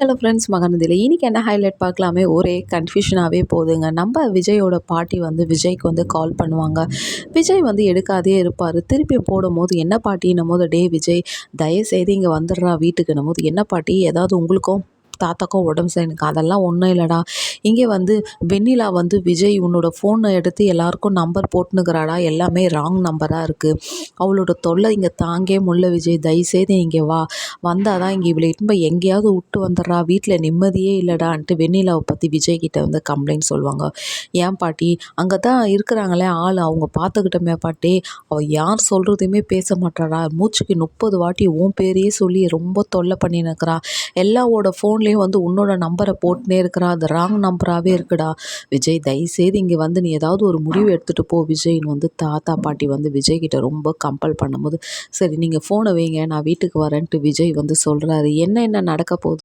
Hello friends மகனதில் இன்றைக்கி என்ன highlight பார்க்கலாமே? ஒரே கன்ஃபியூஷனாகவே போகுதுங்க. நம்ம விஜயோட பாட்டி வந்து விஜய்க்கு வந்து கால் பண்ணுவாங்க. விஜய் வந்து எடுக்காதே இருப்பார். திருப்பி போடும்போது என்ன பாட்டின்னும் போது டே விஜய் தயவுசெய்து இங்கே வந்துடுறா வீட்டுக்குன்னும் போது என்ன பாட்டி? ஏதாவது உங்களுக்கும் தாத்தாக்கும் உடம்பு சரியில்லைங்க அதெல்லாம் ஒன்றும் இல்லைடா. இங்கே வந்து வெண்ணிலா வந்து விஜய் உன்னோட ஃபோனை எடுத்து எல்லாருக்கும் நம்பர் போட்டுனுக்கிறாடா எல்லாமே ராங் நம்பராக இருக்குது அவளோட தொல்லை இங்கே தாங்கே முல்ல விஜய். தயவுசெய்து இங்கே வா. வந்தால் தான் இங்கே இவளை இட்டுன்னு எங்கேயாவது விட்டு வந்துடுறா. வீட்டில் நிம்மதியே இல்லைடான்ட்டு வெண்ணிலாவை பற்றி விஜய் கிட்ட வந்து கம்ப்ளைண்ட் சொல்லுவாங்க. ஏன் பாட்டி? அங்கே தான் இருக்கிறாங்களே ஆள். அவங்க பார்த்துக்கிட்டோமே பாட்டி. அவள் யார் சொல்கிறதையுமே பேச மாட்டாடா மூச்சுக்கு முப்பது வாட்டி உன் பேரையே சொல்லி ரொம்ப தொல்லை பண்ணினுக்கிறா எல்லாவோட ஃபோன்லேயும் வந்து உன்னோட நம்பரை போட்டுனே இருக்கிறா. அது ராங் நம்பராகவே இருக்குடா. விஜய் தயவுசெய்து இங்கே வந்து நீ ஏதாவது ஒரு முடிவு எடுத்துகிட்டு போ. விஜய்னு வந்து தாத்தா பாட்டி வந்து விஜய் கிட்ட ரொம்ப கம்பல் பண்ணும்போது சரி நீங்கள் ஃபோனை வைங்க நான் வீட்டுக்கு வரேன்ட்டு விஜய் வந்து சொல்கிறாரு என்ன என்ன நடக்க போகுது?